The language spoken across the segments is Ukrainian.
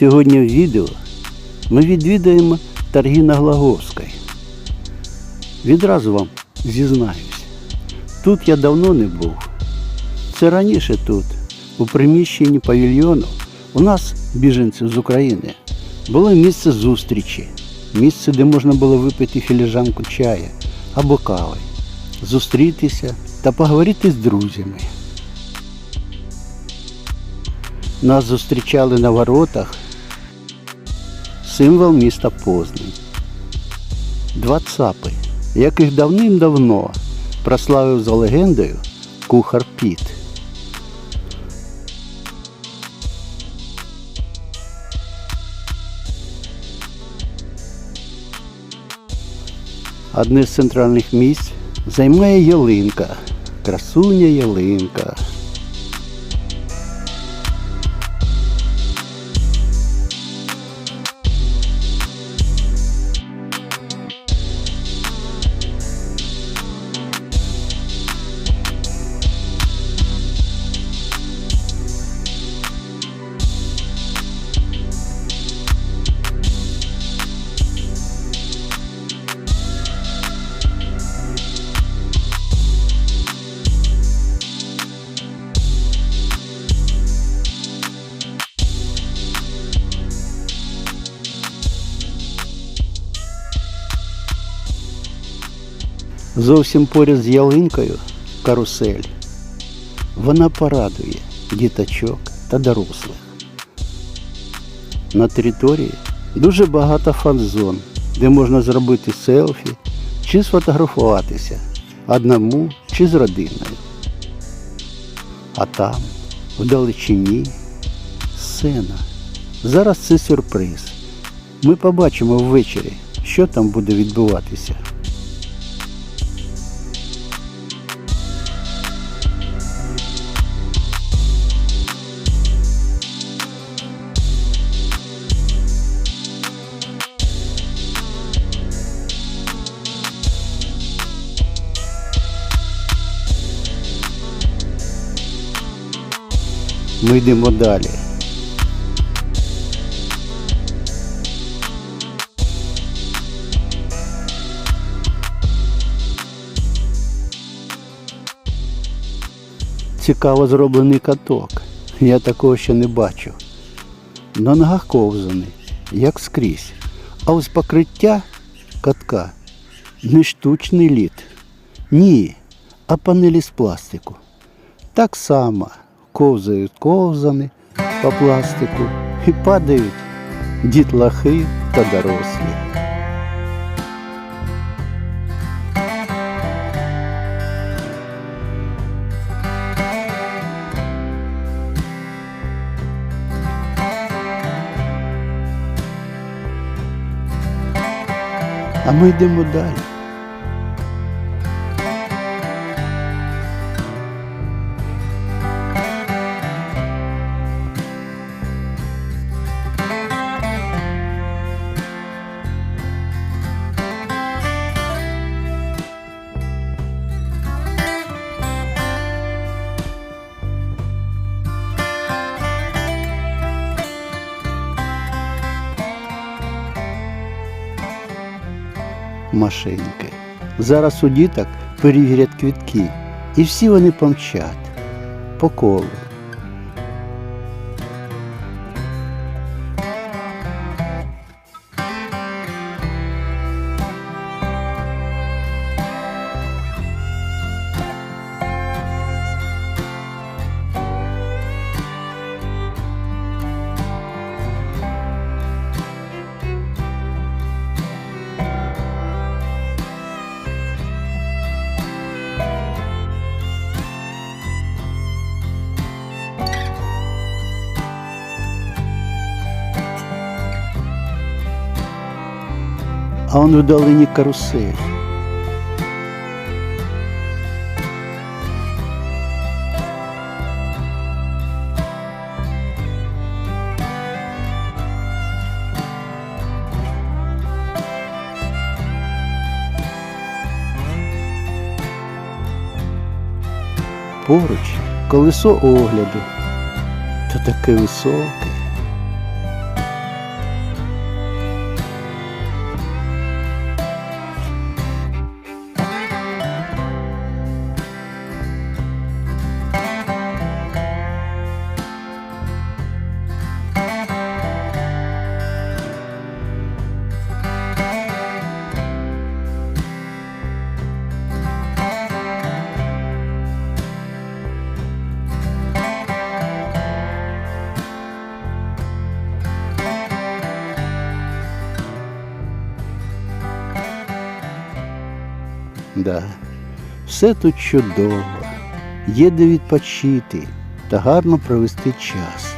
Сьогодні в відео ми відвідаємо торги на Глаговській. Відразу вам зізнаюсь, тут я давно не був. Це раніше тут, у приміщенні павільйону, у нас, біженців з України, було місце зустрічі, місце, де можна було випити філіжанку чая або кави, зустрітися та поговорити з друзями. Нас зустрічали на воротах символ міста Познань. Два цапи, яких давним-давно прославив за легендою кухар Піт. Одне з центральних місць займає ялинка, красуня ялинка. Зовсім поряд з ялинкою карусель. Вона порадує діточок та дорослих. На території дуже багато фан-зон, де можна зробити селфі чи сфотографуватися одному чи з родиною. А там, вдалечині, сцена. Зараз це сюрприз. Ми побачимо ввечері, що там буде відбуватися. Ми йдемо далі. Цікаво зроблений каток. Я такого ще не бачив. На ногах ковзаний, як скрізь. А ось покриття катка не штучний лід. Ні, а панелі з пластику. Так само ковзають ковзани по пластику і падають дітлахи та дорослі. А ми йдемо далі. Машинки. Зараз у діток перевірять квітки, і всі вони помчать по колу. А он вдалині карусель. Поруч колесо огляду. Та таке високе. Да. Все тут чудово, є де відпочити та гарно провести час.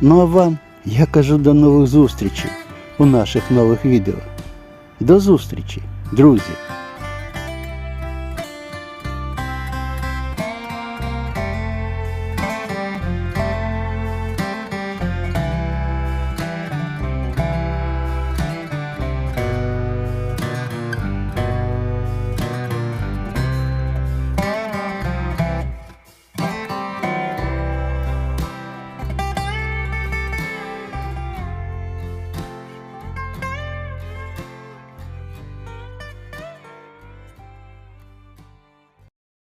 Ну а вам я кажу до нових зустрічей у наших нових відео. До зустрічі, друзі!